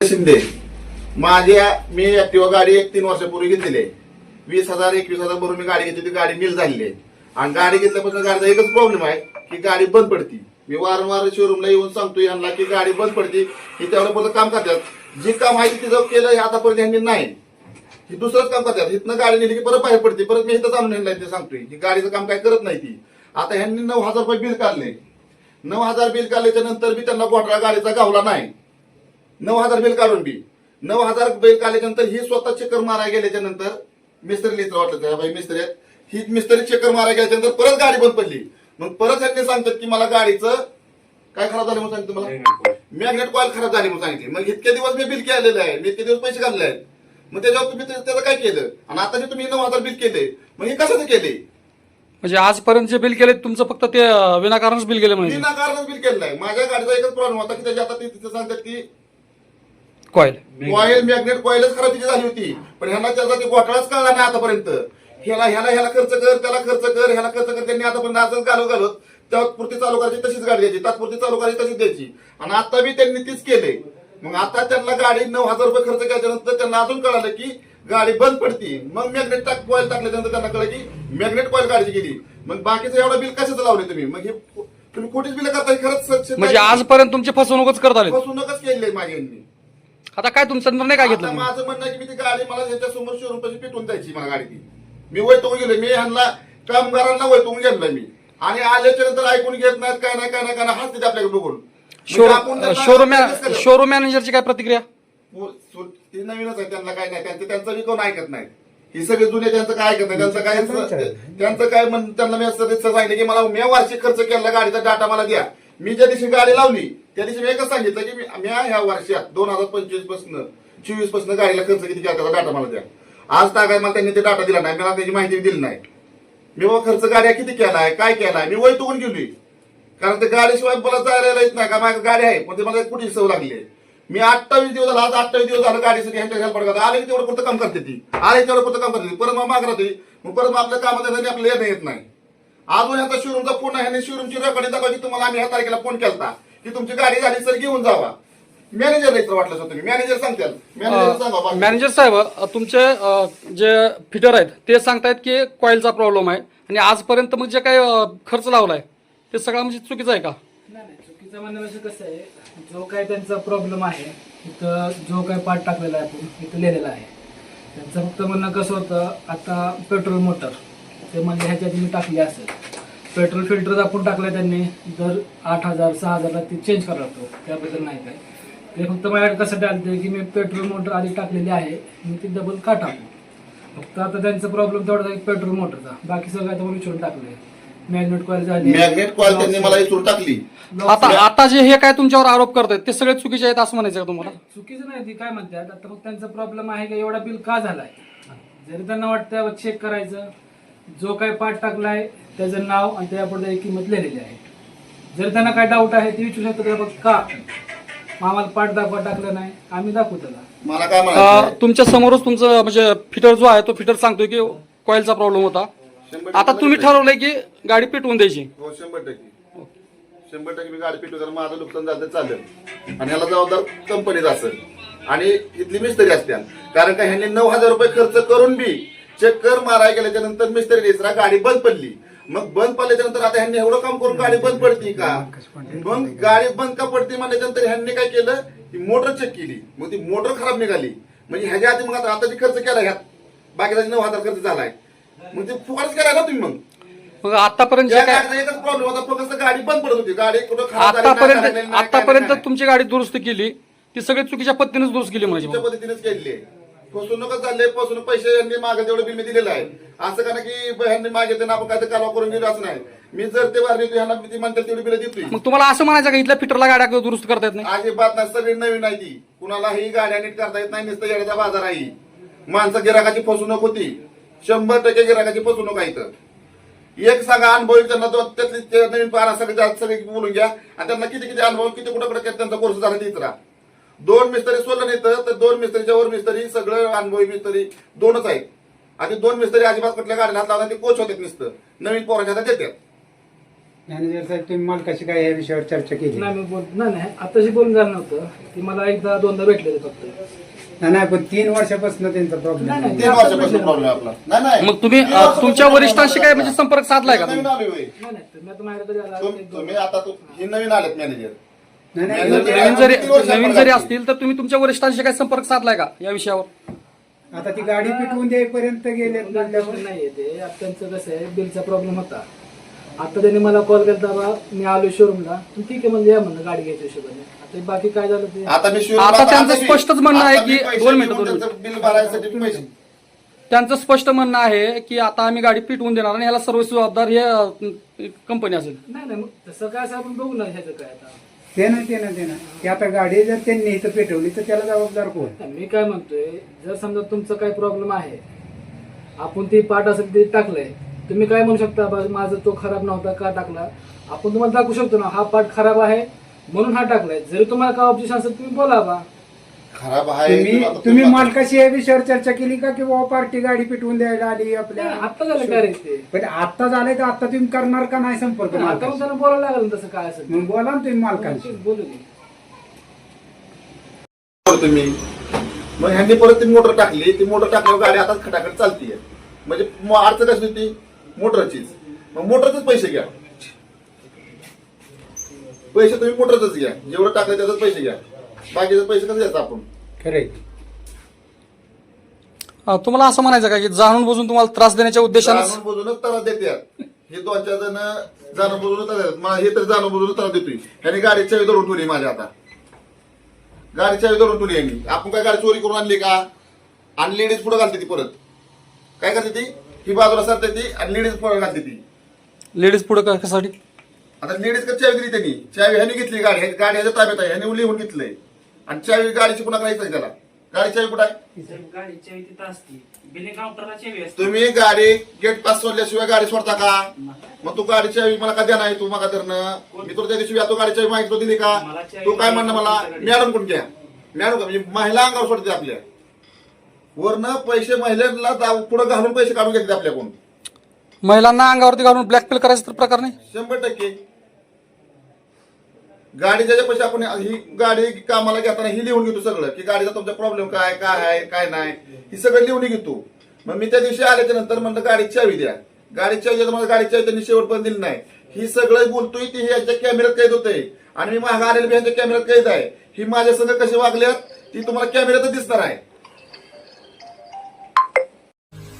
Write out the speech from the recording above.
शिंदे. माझ्या मी ऍक्टिवा गाडी एक तीन वर्षापूर्वी घेतलेली आहे. वीस हजार एकवीस हजार भरून मी गाडी घेतली ती गाडी नील झालेली आहे. आणि गाडी घेतल्यापासून गाडीचा एकच प्रॉब्लेम आहे की गाडी बंद पडती. मी वारंवार शोरूमला येऊन सांगतो यांना की गाडी बंद पडती. ही तेवढं परत काम करतात. जे काम आहे तिथं केलं हे आतापर्यंत यांनी नाही. हे दुसरंच काम करतात. इथनं गाडी नेली की परत बाहेर पडते. परत मी इथं जाणून नाही ते सांगतोय. की गाडीचं काम काय करत नाही ती. आता ह्यांनी नऊ हजार रुपये बिल काढले. नऊ हजार बिल काढल्याच्या नंतर बी त्यांना घोटाळा गाडीचा गावला नाही. नऊ हजार बिल काढून बी. नऊ हजार बिल काढल्याच्या ही स्वतः चक्कर मारायला गेल्याच्यानंतर मिस्त्री लिहिलं वाटलं त्या बाई मिस्त्री आहेत. ही मिस्त्री चक्कर मारायला गेल्याच्यानंतर परत गाडी बंद पडली. मग परत ह्यांनी सांगतात की मला गाडीचं काय खराब झालं म्हणून सांगितलं मला? मॅग्नेट कॉईल खराब झाली म्हणून सांगितले. मग इतके दिवस मी बिल केलेलं आहे. मी इतके दिवस पैसे घालले आहेत. मग त्याच्यावर तुम्ही ते- त्याचं काय केलं? आणि आता जे तुम्ही नऊ हजार बिल केले मग हे कशाचं केले? म्हणजे आजपर्यंत जे बिल केले तुमचं फक्त ते विनाकारणच बिल गेले म्हणजे विनाकारणच बिल केलेलं आहे माझ्या गाडीचा एकच प्रॉब्लेम होता की त्याच्या आता ते तिथे सांगतात की कॉईल कॉईल मॅग्नेट कॉईलच खराब तिची झाली होती. पण ह्यांना त्याचा ते घोटाळाच कळला नाही आतापर्यंत. ह्याला ह्याला ह्याला खर्च कर त्याला खर्च कर ह्याला खर्च कर. त्यांनी आतापर्यंत असं घालत घालत तात्पुरती चालू करायची तशीच गाडी द्यायची. तात्पुरती चालू करायची तशीच द्यायची. आणि आता बी त्यांनी तीच केले मग आता त्यांना गाडी नऊ हजार रुपये खर्च केल्याच्यानंतर त्यांना अजून कळालं की गाडी बंद पडती. मग मॅग्नेट टाक कॉईल टाकल्यानंतर त्यांना कळलं की मॅग्नेट कॉईल गाडीची गेली. मग बाकीचं एवढं बिल कशाचं लावले तुम्ही? मग हे तुम्ही खोटीच बिल करता? खरंच म्हणजे आजपर्यंत तुमची फसवणूकच करत आले फसवणूकच केली यांनी. आता काय तुमचा निर्णय काय घेतला आता तुम्ही? माझं म्हणणं आहे की मी ती गाडी मला ह्याच्या समोर शोरूम पाशी पेटवून द्यायची मला गाडी ती मी वैतून गेलो मी ह्यांना कामगारांना वैतून गेलोय मी. आणि आल्याच्यानंतर ऐकून घेत नाहीत काय नाही काय नाही काय नाही हसते ते आपल्याकडे बघून. म्हणजे आपण शोरूम त्यांना शोरूम मॅनेजरची काय प्रतिक्रिया? पो- सो- ते नवीनच आहे त्यांना काय नाही. त्यांचं त्यांचं बी कोण ऐकत नाही. ही सगळे जुने त्यांचं काय ऐकत नाही. त्यांचं काय त्यांचं काय म्हण त्यांना मी असं सांगितलं की मला मी वार्षिक खर्च केला गाडीचा डाटा मला द्या. मी ज्या दिवशी गाडी लावली त्या दिवशी मी एकच सांगितलं की मी मी ह्या वर्षात दोन हजार पंचवीसपासून चोवीसपासून गाडीला खर्च किती केला त्याचा डाटा मला द्या. आज टाकाय मला त्यांनी ते डाटा दिला नाही मला त्याची माहिती दिली नाही. मी बाबा खर्च गाड्या किती केलाय काय केलाय मी वैतुकून गेली कारण ते गाडीशिवाय मला जायला येत नाही का माझ्या गाडी आहे पण ते मला कुठे सवय लागली आहे. मी अठ्ठावीस दिवस झाला आज अठ्ठावीस दिवस झालं गाडीसाठी ह्यांच्या हेल्प करतात आले की तेवढं पुरतं काम करते ती. आले तेवढं पुरतं काम करते परत मग माग राहते. मग परत मग आपल्या कामात येण्यासाठी आपल्याला येणं येत नाही. अजून ह्याचा शोरूमचा फोन आहे ह्याने शोरूमची रेकॉर्डिंग दाखवा की तुम्हाला आम्ही ह्या तारखेला फोन केलता. की तुमची गाडी झाली सर घेऊन जावा. मॅनेजर नाही तर वाटलं तुम्ही. मॅनेजर सांगतात मॅनेजर सांगा. मॅनेजर साहेब तुमचे जे फिटर आहेत ते सांगतायत की कॉईलचा प्रॉब्लेम आहे. आणि आजपर्यंत मग जे काही खर्च लावलाय ते सगळं म्हणजे चुकीचं आहे का? नाही नाही. चुकीचं म्हणण्यापेक्षा कसं आहे जो काय त्यांचा प्रॉब्लेम आहे इथं जो काय पार्ट टाकलेला आहे आपण इथं लिहिलेला आहे. त्यांचं फक्त म्हणणं कसं होतं आता पेट्रोल मोटर ते म्हणजे ह्याच्यात मी टाकली असेल पेट्रोल फिल्टर आपण टाकलं त्यांनी. दर आठ हजार सहा हजारला ते चेंज करावं लागतो त्याबद्दल नाही काय. ते फक्त माझ्याकडे कसं टाकते की मी पेट्रोल मोटर आधी टाकलेली आहे मी ती डबल का टाकू? फक्त आता त्यांचा प्रॉब्लेम तेवढा आहे पेट्रोल मोटरचा. बाकी सगळं आता विचारून टाकलंय. मॅग्नेट कॉईल झाली. मॅग्नेट कॉल त्यांनी मला इथून टाकली. आता आता जे हे काय तुमच्यावर आरोप करतायत ते सगळे चुकीचे आहेत असं म्हणायचं का तुम्हाला? चुकीचं नाही ती काय म्हणतात? आता मग त्यांचा प्रॉब्लेम आहे का एवढा बिल का झालाय? जरी त्यांना वाटतं चेक करायचं. जो काय पार्ट टाकलाय त्याचं नाव आणि त्यापुढे एक किंमत लिहिलेली आहे. जर त्यांना काय डाऊट आहे ते विचारू शकतो की बाबा का? आम्हाला पार्ट दाखवा टाकलं नाही. आम्ही दाखवू त्याला. मला काय तुमच्या समोरच तुमचं म्हणजे फिटर जो आहे तो फिटर सांगतोय की कॉईलचा प्रॉब्लेम होता. शंभर आता तुम्ही आहे. ठरवलंय की गाडी पेटवून द्यायची. हो शंभर टक्के. शंभर टक्के मी गाडी पिटू तर माझं नुकसान झालं तर चालेल. आणि याला जबाबदार कंपनीच असेल. आणि इथली मिस्त्री असत्या. कारण का ह्यांनी नऊ हजार रुपये खर्च करून बी चक्कर मारायला गेल्याच्यानंतर मिस्त्री दिसरा गाडी बंद पडली. मग बंद पडल्याच्या नंतर आता ह्यांनी एवढं काम करून गाडी बंद पडती का? मग गाडी बंद का पडते म्हणल्याच्या नंतर ह्यांनी काय केलं? की मोटर चेक केली. मग ती मोटर खराब निघाली. म्हणजे ह्याच्या आधी मग आता आता खर्च केला ह्यात. बाकीचा नऊ हजार खर्च झालाय. मग ते फुकटच केलाय ना तुम्ही मग. मग आतापर्यंत एकच प्रॉब्लेम होता. फक्त गाडी बंद पडत होती. गाडी कुठं आतापर्यंत आतापर्यंत तुमची गाडी दुरुस्त केली. ती सगळी चुकीच्या पद्धतीनेच दुरुस्त केली म्हणजे पद्धतीनेच आहे फसवणूकच चालले फसवणूक पैसे यांनी मागे तेवढं बिल मी दिलेलं आहे. असं का ना की ह्यांनी मागे आपण काय कालवा करून गेलो असं नाही. मी जर ते वारली ह्यांना ती म्हणतात तेवढी बिल देतोय. मग तुम्हाला असं म्हणायचं का इथल्या फिटरला गाड्या दुरुस्त करता येत नाही? अजिबात नाही सगळी नवीन आहे ती. कुणालाही गाड्या नीट करता येत नाही नुसतं येण्याचा बाजार आहे. माणसं गिराकाची फसवणूक होती. शंभर टक्के गिराकाची फसवणूक आहे इथं. एक सांगा अनुभव त्यांना तो त्यातले नवीन पारा सगळे सगळे बोलून घ्या. आणि त्यांना किती किती अनुभव किती कुठं कुठं त्यांचा कोर्स झाला तीच राहा दोन मिस्त्री सोडलं येतं तर दोन मिस्त्रीच्या वर मिस्त्री सगळं अनुभवी मिस्त्री दोनच आहेत. आणि दोन मिस्त्री अजिबात कुठल्या हात लावतात ते कोच होतात नुसतं. नवीन पोराच्या हातात देतात. मॅनेजर साहेब तुम्ही मालकाशी काय या विषयावर चर्चा केली? नाही मी बोल नाही नाही आताशी बोलून झालं नव्हतं. ती मला एकदा दोनदा भेटलेले फक्त. नाही, नाही पण तीन वर्षापासून त्यांचा नाही, प्रॉब्लेम नाही. तीन वर्षापासून प्रॉब्लेम आपला. नाही नाही. मग तुम्ही तीन अ, वर्षापासून तुमच्या problem वरिष्ठांशी काय म्हणजे संपर्क साधलाय का नवीन तुम्ही? आलोय होय. नाही आता माझ्याकडे आला तुम- एक दोन- तुम्ही आता तू हे नवीन आलेत मॅनेजर नाही नाही नवीन जरी किती वर्षात नवीन जरी असतील? असतील तर तुम्ही तुमच्या वरिष्ठांशी काय संपर्क साधलाय का या विषयावर? आता ती गाडी पिटवून द्यायपर्यंत गेले नाही नाहीये ते आता त्यांचं कसं आहे बिलचा प्रॉब्लेम होता. आता त्यांनी मला कॉल केला बा मी आलो शोरूमला. ठीक आहे म्हणजे या म्हणलं गाडी घ्यायच्या हिशोबाने. आता बाकी काय झालं ते? आता मी आता त्यांचं मी- स्पष्टच म्हणणं आहे आता मी की- पैसे दोन मिनिटं, देऊन दोन त्यांचं बिल भरायसाठी पैसे. त्यांचं स्पष्ट म्हणणं आहे की आता आम्ही गाडी पिटवून देणार आणि ह्याला सर्व जबाबदार हे कंपनी असेल. नाही नाही मग तसं काय असं आपण बघू ना ह्याचं काय आता. ते ना ते ना ते ना की आता गाडी जर त्यांनी इथं पेटवली तर त्याला जबाबदार कोण? मी काय म्हणतोय जर समजा तुमचा काय प्रॉब्लेम आहे आपण ती पाठ असेल ते टाकलंय तुम्ही काय म्हणू शकता बा माझा तो खराब नव्हता का टाकला? आपण तुम्हाला दाखवू शकतो ना हा पार्ट खराब आहे म्हणून हा टाकलाय. जरी तुम्हाला काय ऑब्जेक्शन असेल तुम्ही बोला बा. खराब आहे तुम्ही आता तुम्ही मालकाशी या विषयावर चर्चा केली का की बाबा पार्टी गाडी पिटवून द्यायला आली आपल्या आता झालं ते. पण आता झालंय तर आता तुम्ही करणार का नाही संपर्क आता मग? त्यांना बोलायला लागलं ना तसं काय असेल मग बोला ना तुम्ही मालकांशी. बोलू दे. तुम्ही मग ह्यांनी परत ती मोटर टाकली. ती मोटर टाकल्यावर गाडी आता खटाखट चालतीये. म्हणजे म- अडचण कशी होती? मोटरचीच. मग मोटरचेच पैसे घ्या. पैसे तुम्ही मोटरच घ्या. जेवढं टाकलं त्याचाच पैसे घ्या. बाकीचे पैसे कसं द्यायचं आपण? खरे तुम्हाला असं म्हणायचं का की जाणून बुजून तुम्हाला त्रास देण्याच्या उद्देशानं जाणून बुजूनच त्रास देतात हे दोन चार जण जाणून बुजून त्रास देतात. मला हे तर जाणून बुजून त्रास देतोय. त्यांनी गाडी चावी धरून ठेवली माझ्या आता. गाडी चावी धरून ठेवली यांनी आपण काय गाडी चोरी करून आणली का? आणि लेडीज पुढे घालते ती परत. काय करते ती? ही बाजूला सरते ती आणि लेडीज पुढे घालते ती. लेडीज पुढे कशासाठी? आता लेडीज का चावी दिली त्यांनी? चावी ह्याने घेतली गाडी. ह्या- गाडी ह्याच्या ताब्यात आहे. ह्याने लिहून घेतलंय. आणि चावी गाडीची पुन्हा करायचं त्याला? गाडी चावी कुठं आहे? गाडी चावी तिथं असते. बिलिंग काउंटरला चावी असते. तुम्ही गाडी गेट पास सोडल्याशिवाय गाडी सोडता का? मग तू गाडी चावी मला का द्या नाही तू मग धरणं? मी तुला त्या दिवशी तू गाडी चावी माहिती दिली का? मला चावी तू काय म्हणणं मला? मॅडम कोण घ्या? मॅडम का? म्हणजे महिला अंगावर सोडते आपल्या. वरनं पैसे महिलांना दाव- पुढं घालून पैसे काढून घेतात आपल्याकडून. महिलांना अंगावरती घालून ब्लॅकमेल करायचं तर प्रकार नाही. शंभर टक्के. गाडी ज्याच्यापेक्षा आपण ही गाडी कामाला घेताना ही लिहून घेतो सगळं की गाडीचा तुमचा प्रॉब्लेम काय काय आहे काय नाही ही सगळं लिहून घेतो. मग मी त्या दिवशी आल्याच्यानंतर म्हणलं गाडीची चावी द्या. गाडी चावी द्या मला गाडी चावी त्यांनी शेवटपर्यंत दिली नाही. ही सगळं बोलतोय ती हे यांच्या कॅमेऱ्यात कैद होते आणि मी मागे आलेली बी यांच्या कॅमेऱ्यात कैद आहे. ही माझ्या सगळं कशी वागल्यात ती तुम्हाला कॅमेऱ्यातच दिसणार आहे.